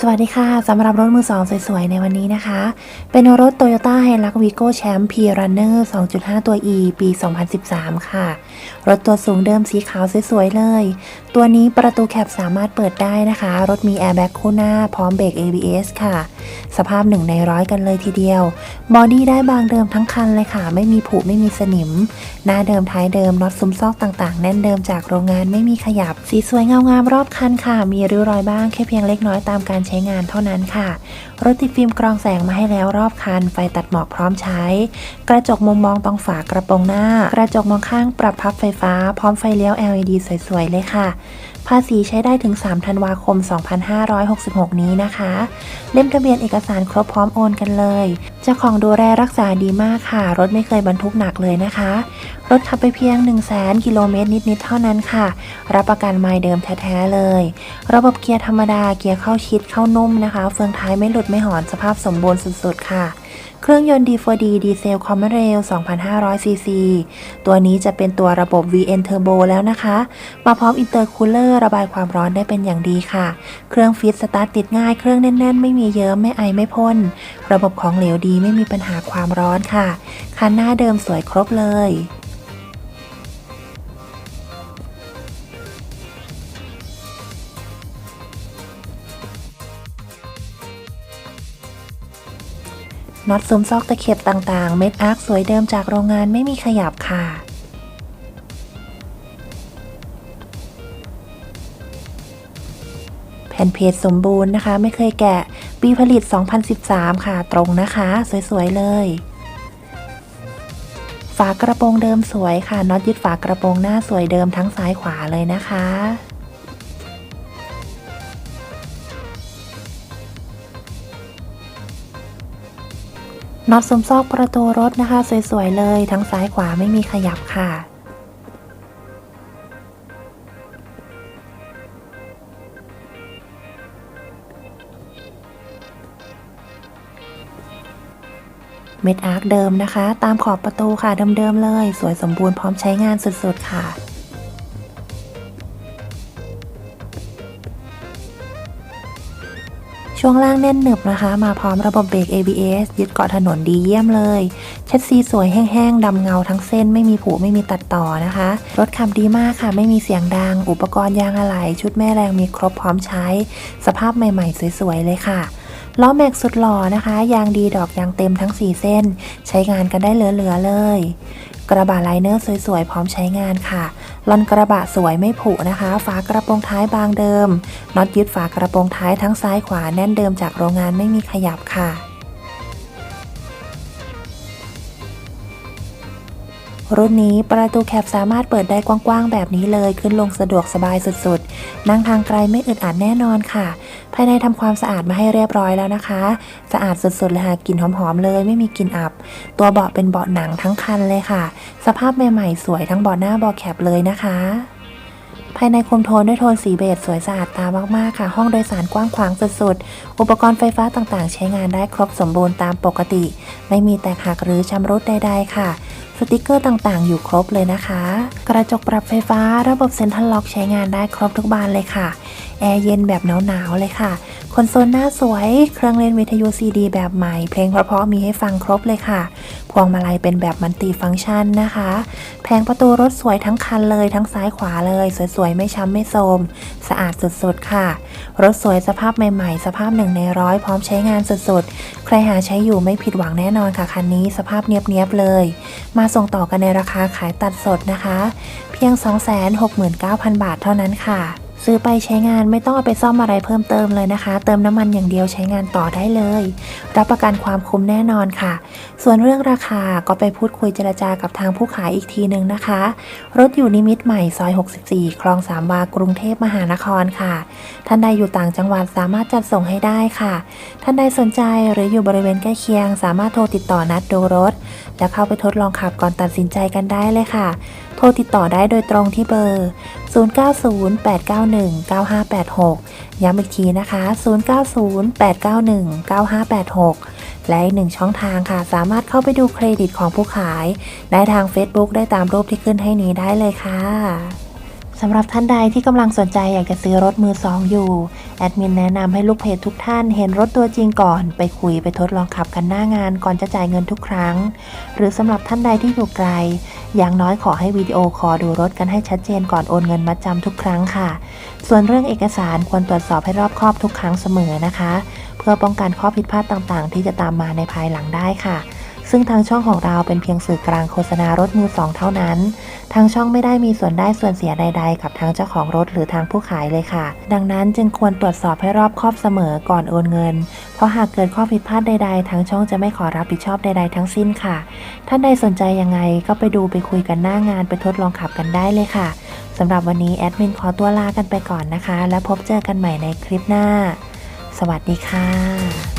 สวัสดีค่ะสำหรับรถมือสองสวยๆ ในวันนี้นะคะ เป็นรถ Toyota Hilux Vigo Champ P Runner 2.5 ตัว E ปี 2013 ค่ะ รถตัวสูงเดิมสีขาวสวยๆ เลย ตัวนี้ประตูแคปสามารถเปิดได้นะคะ รถมีแอร์แบ็กคู่หน้าพร้อมเบรก ABS ค่ะ สภาพหนึ่งในร้อยกันเลยทีเดียว บอดี้ได้บางเดิมทั้งคันเลยค่ะ ไม่มีผุไม่มีสนิม หน้าเดิมท้ายเดิมน็อตซุ้มซอกต่างๆ แน่นเดิมจากโรงงานไม่มีขยับ สีสวยเงางามรอบคันค่ะ มีริ้วรอยบ้างแค่เพียงเล็กน้อยตามการใช้งานเท่านั้นค่ะ รถติดฟิล์มกรองแสงมาให้แล้วรอบคัน ไฟตัดหมอกพร้อมใช้ กระจกมุมมองตรงฝากระโปรงหน้า กระจกมองข้างปรับพับไฟฟ้า พร้อมไฟเลี้ยว LED สวยๆเลยค่ะ ภาษีใช้ได้ถึง 3 ธันวาคม 2566 นี้นะคะ เล่มทะเบียนเอกสารครบพร้อมโอนกันเลยเจ้าของดูแลรักษาดีมากค่ะ รถไม่เคยบรรทุกหนักเลยนะคะ รถขับไปเพียง 1 0 0 0 0แกิโลเมตรนิด ๆ เท่านั้นค่ะ รับประกันไมล์เดิมแท้ ๆ เลย ระบบเกียร์ธรรมดาเกียร์เข้าชิดเข้านุ่มนะคะ เฟืองท้ายไม่หลุดไม่หอนสภาพสมบูรณ์สุด ๆ ค่ะ เครื่องยนต์ D4D ดีเซลคอมเมเรล2,500 ซีซี ตัวนี้จะเป็นตัวระบบ VN Turbo แล้วนะคะ มาพร้อมอินเตอร์คูลเลอร์ระบายความร้อนได้เป็นอย่างดีค่ะ เครื่องฟิตสตาร์ทติดง่าย เครื่องแน่น ๆ ไม่มีเยิ้มไม่ไอไม่พ่น ระบบของเหลวดีไม่มีปัญหาความร้อนค่ะ คันหน้าเดิมสวยครบเลย น็อตซุ้มซอกตะเข็บต่างๆ เม็ดอาร์คสวยเดิมจากโรงงานไม่มีขยับค่ะ แผ่นเพจสมบูรณ์นะคะ ไม่เคยแกะ ปีผลิต 2013 ค่ะ ตรงนะคะ สวยๆเลย ฝากระโปรงเดิมสวยค่ะ น็อตยึดฝากระโปรงหน้าสวยเดิมทั้งซ้ายขวาเลยนะคะ น็อตสมซอกประตูรถนะคะ สวยๆ เลยทั้งซ้ายขวาไม่มีขยับค่ะ เม็ดอาร์คเดิมนะคะ ตามขอบประตูค่ะเดิมๆเลย สวยสมบูรณ์พร้อมใช้งานสุดๆค่ะ ช่วงล่างแน่นหนึบนะคะ มาพร้อมระบบเบรก ABS ยึดเกาะถนนดีเยี่ยมเลย เช็ดซีสวยแห้งๆดำเงาทั้งเส้นไม่มีผุไม่มีตัดต่อนะคะ รถขับดีมากค่ะ ไม่มีเสียงดัง อุปกรณ์ยางอะไหล่ชุดแม่แรงมีครบพร้อมใช้ สภาพใหม่ๆ สวยๆ เลยค่ะล้อแม็กสุดหล่อนะคะ ยางดีดอกยางเต็มทั้ง 4 เส้น ใช้งานกันได้เหลือๆเลย กระบะไลเนอร์สวยๆ พร้อมใช้งานค่ะลอนกระบะสวยไม่ผุนะคะ ฝากระโปรงท้ายบางเดิมน็อตยึดฝากระโปรงท้ายทั้งซ้ายขวาแน่นเดิมจากโรงงานไม่มีขยับค่ะ รุ่นนี้ประตูแคปสามารถเปิดได้กว้างๆ แบบนี้เลยขึ้นลงสะดวกสบายสุดๆ นั่งทางไกลไม่อึดอัดแน่นอนค่ะ ภายในทำความสะอาดมาให้เรียบร้อยแล้วนะคะ สะอาดสุดๆเลยค่ะกลิ่นหอมๆเลยไม่มีกลิ่นอับ ตัวเบาะเป็นเบาะหนังทั้งคันเลยค่ะ สภาพใหม่ๆสวยทั้งเบาะหน้าเบาะแคปเลยนะคะ ภายในคุมโทนด้วยโทนสีเบจสวยสะอาดตามากๆค่ะ ห้องโดยสารกว้างขวางสุดๆ อุปกรณ์ไฟฟ้าต่างๆ ใช้งานได้ครบสมบูรณ์ตามปกติ ไม่มีแตกหักหรือชำรุดใดๆค่ะสติกเกอร์ต่างๆ อยู่ครบเลยนะคะ กระจกปรับไฟฟ้าระบบเซ็นทรัลล็อกใช้งานได้ครบทุกบานเลยค่ะ แอร์เย็นแบบหนาวๆเลยค่ะ คอนโซลหน้าสวย เครื่องเล่นวิทยุซีดีแบบใหม่ เพลงเพราะๆมีให้ฟังครบเลยค่ะ วงมาลัยเป็นแบบมันติฟังก์ชันนะคะ แผงประตูรถสวยทั้งคันเลยทั้งซ้ายขวาเลย สวยๆ ไม่ช้ำไม่โทมสะอาดสุดๆ ค่ะ รถสวยสภาพใหม่ๆ สภาพหนึ่งในร้อยพร้อมใช้งานสุดๆ ใครหาใช้อยู่ไม่ผิดหวังแน่นอนค่ะ คันนี้สภาพเนียบๆ เลย มาส่งต่อกันในราคาขายตัดสดนะคะ เพียง 269,000 บาทเท่านั้นค่ะ ซื้อไปใช้งานไม่ต้องเอาไปซ่อมอะไรเพิ่มเติมเลยนะคะ เติมน้ำมันอย่างเดียวใช้งานต่อได้เลย รับประกันความคุ้มแน่นอนค่ะ ส่วนเรื่องราคาก็ไปพูดคุยเจรจากับทางผู้ขายอีกทีนึงนะคะ รถอยู่นิมิตใหม่ซอย 64 คลองสามวากรุงเทพมหานครค่ะ ท่านใดอยู่ต่างจังหวัดสามารถจัดส่งให้ได้ค่ะ ท่านใดสนใจหรืออยู่บริเวณใกล้เคียง สามารถโทรติดต่อนัดดูรถ แล้วเข้าไปทดลองขับก่อนตัดสินใจกันได้เลยค่ะ โทรติดต่อได้โดยตรงที่เบอร์ 0908919586 ย้ำอีกทีนะคะ 0908919586 และอีกหนึ่งช่องทางค่ะ สามารถเข้าไปดูเครดิตของผู้ขาย ได้ทาง Facebook ได้ตามรูปที่ขึ้นให้นี้ได้เลยค่ะ สำหรับท่านใดที่กำลังสนใจอยากจะซื้อรถมือสองอยู่ แอดมินแนะนำให้ลูกเพจทุกท่านเห็นรถตัวจริงก่อน ไปคุยไปทดลองขับกันหน้างานก่อนจะจ่ายเงินทุกครั้ง หรือสำหรับท่านใดที่อยู่ไกล อย่างน้อยขอให้วิดีโอคอดูรถกันให้ชัดเจนก่อนโอนเงินมัดจำทุกครั้งค่ะ ส่วนเรื่องเอกสารควรตรวจสอบให้รอบคอบทุกครั้งเสมอนะคะ เพื่อป้องกันข้อผิดพลาดต่างๆ ที่จะตามมาในภายหลังได้ค่ะ ซึ่งทางช่องของเราเป็นเพียงสื่อกลางโฆษณารถมือสองเท่านั้น ทางช่องไม่ได้มีส่วนได้ส่วนเสียใด ๆ กับทางเจ้าของรถหรือทางผู้ขายเลยค่ะ ดังนั้นจึงควรตรวจสอบให้รอบคอบเสมอก่อนโอนเงิน เพราะหากเกิดข้อผิดพลาดใด ๆ ทางช่องจะไม่ขอรับผิดชอบใด ๆ ทั้งสิ้นค่ะ ท่านใดสนใจยังไงก็ไปดูไปคุยกันหน้างานไปทดลองขับกันได้เลยค่ะสำหรับวันนี้แอดมินขอตัวลากันไปก่อนนะคะ แล้วพบเจอกันใหม่ในคลิปหน้า สวัสดีค่ะ